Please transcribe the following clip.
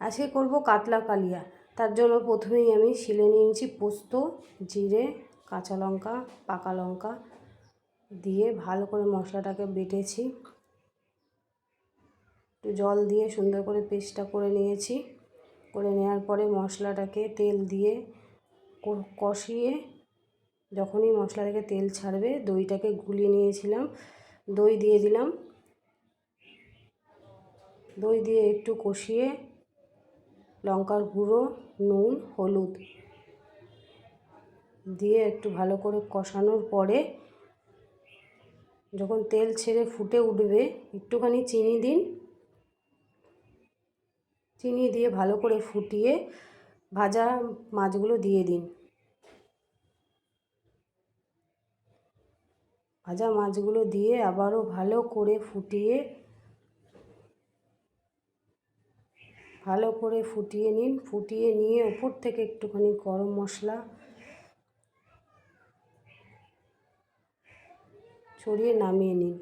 আজকে করব কাতলা কালিয়া। তার জন্য প্রথমেই আমি শিলে নিয়েছি পোস্ত, জিরে, কাঁচা লঙ্কা, পাকা লঙ্কা দিয়ে ভালো করে মশলাটাকে বেটেছি। একটু জল দিয়ে সুন্দর করে পেস্টটা করে নিয়েছি। করে নেওয়ার পরে মশলাটাকে তেল দিয়ে কষিয়ে যখনই মশলা থেকে তেল ছাড়বে দইটাকে গুলিয়ে নিয়েছিলাম। দই দিয়ে দিলাম। দই দিয়ে একটু কষিয়ে লঙ্কার গুঁড়ো, নুন, হলুদ দিয়ে একটু ভালো করে কষানোর পরে যখন তেল ছেড়ে ফুটে উঠবে, একটুখানি চিনি দিন। চিনি দিয়ে ভালো করে ফুটিয়ে ভাজা মাছগুলো দিয়ে দিন। ভাজা মাছগুলো দিয়ে আবারও ভালো করে ফুটিয়ে ভালো করে ফুটিয়ে নিন। ফুটিয়ে নিয়ে ওপর থেকে একটুখানি গরম মশলা ছড়িয়ে নামিয়ে নিন।